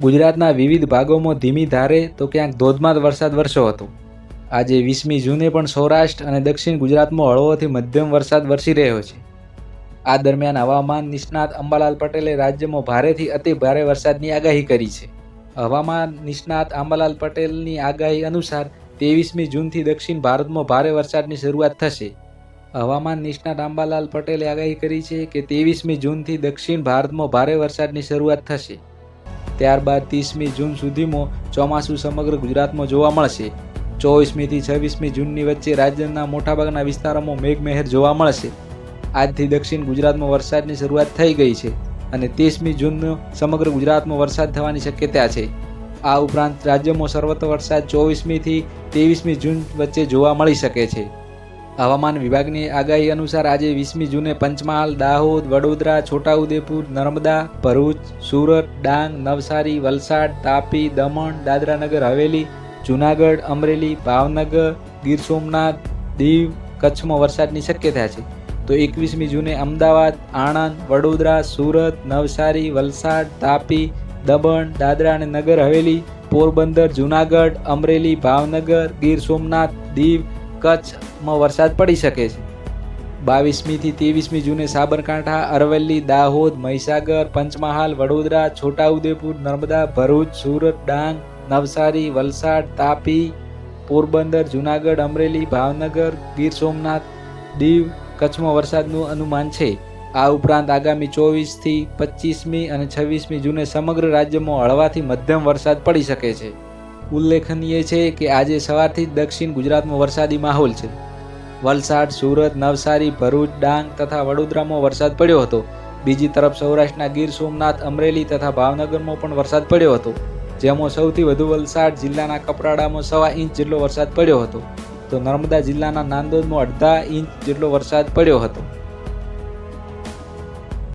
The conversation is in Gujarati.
ગુજરાતના વિવિધ ભાગોમાં ધીમી ધારે તો ક્યાંક ધોધમાર વરસાદ વરસ્યો હતો. આજે વીસમી જૂને પણ સૌરાષ્ટ્ર અને દક્ષિણ ગુજરાતમાં હળવોથી મધ્યમ વરસાદ વરસી રહ્યો છે. આ દરમિયાન હવામાન નિષ્ણાત અંબાલાલ પટેલે રાજ્યમાં ભારેથી અતિ ભારે વરસાદની આગાહી કરી છે. હવામાન નિષ્ણાત અંબાલાલ પટેલની આગાહી અનુસાર ત્રેવીસમી જૂનથી દક્ષિણ ભારતમાં ભારે વરસાદની શરૂઆત થશે. હવામાન નિષ્ણાત અંબાલાલ પટેલે આગાહી કરી છે કે ત્રેવીસમી જૂનથી દક્ષિણ ભારતમાં ભારે વરસાદની શરૂઆત થશે. ત્યારબાદ ત્રીસમી જૂન સુધીમાં ચોમાસું સમગ્ર ગુજરાતમાં જોવા મળશે. ચોવીસમીથી છવ્વીસમી જૂનની વચ્ચે રાજ્યના મોટાભાગના વિસ્તારોમાં મેઘમહેર જોવા મળશે. આજથી દક્ષિણ ગુજરાતમાં વરસાદની શરૂઆત થઈ ગઈ છે અને ત્રીસમી જૂનનો સમગ્ર ગુજરાતમાં વરસાદ થવાની શક્યતા છે. આ ઉપરાંત રાજ્યમાં સર્વત્ર વરસાદ ચોવીસમીથી ત્રેવીસમી જૂન વચ્ચે જોવા મળી શકે છે. હવામાન વિભાગની આગાહી અનુસાર આજે વીસમી જૂને પંચમહાલ, દાહોદ, વડોદરા, છોટાઉદેપુર, નર્મદા, ભરૂચ, સુરત, ડાંગ, નવસારી, વલસાડ, તાપી, દમણ, દાદરાનગર, હવેલી, જૂનાગઢ, અમરેલી, ભાવનગર, ગીર સોમનાથ, દીવ, કચ્છમાં વરસાદની શક્યતા છે. તો એકવીસમી જૂને અમદાવાદ, આણંદ, વડોદરા, સુરત, નવસારી, વલસાડ, તાપી, દમણ, દાદરા અને નગર, હવેલી, પોરબંદર, જૂનાગઢ, અમરેલી, ભાવનગર, ગીર સોમનાથ, દીવ કચ્છમાં વરસાદ પડી શકે છે. બાવીસમીથી ત્રેવીસમી જૂને સાબરકાંઠા, અરવલ્લી, દાહોદ, મહીસાગર, પંચમહાલ, વડોદરા, છોટાઉદેપુર, નર્મદા, ભરૂચ, સુરત, ડાંગ, નવસારી, વલસાડ, તાપી, પોરબંદર, જુનાગઢ, અમરેલી, ભાવનગર, ગીર સોમનાથ દીવ કચ્છમાં વરસાદનું અનુમાન છે. આ ઉપરાંત આગામી ચોવીસથી પચીસમી અને છવ્વીસમી જૂને સમગ્ર રાજ્યમાં હળવાથી મધ્યમ વરસાદ પડી શકે છે. ઉલ્લેખનીય છે કે આજે સવારથી જ દક્ષિણ ગુજરાતમાં વરસાદી માહોલ છે. વલસાડ, સુરત, નવસારી, ભરૂચ, ડાંગ તથા વડોદરામાં વરસાદ પડ્યો હતો. બીજી તરફ સૌરાષ્ટ્રના ગીર સોમનાથ, અમરેલી તથા ભાવનગરમાં પણ વરસાદ પડ્યો હતો. જેમાં સૌથી વધુ વલસાડ જિલ્લાના કપરાડામાં સવા ઇંચ જેટલો વરસાદ પડ્યો હતો. તો નર્મદા જિલ્લાના નાંદોદમાં અડધા ઇંચ જેટલો વરસાદ પડ્યો હતો.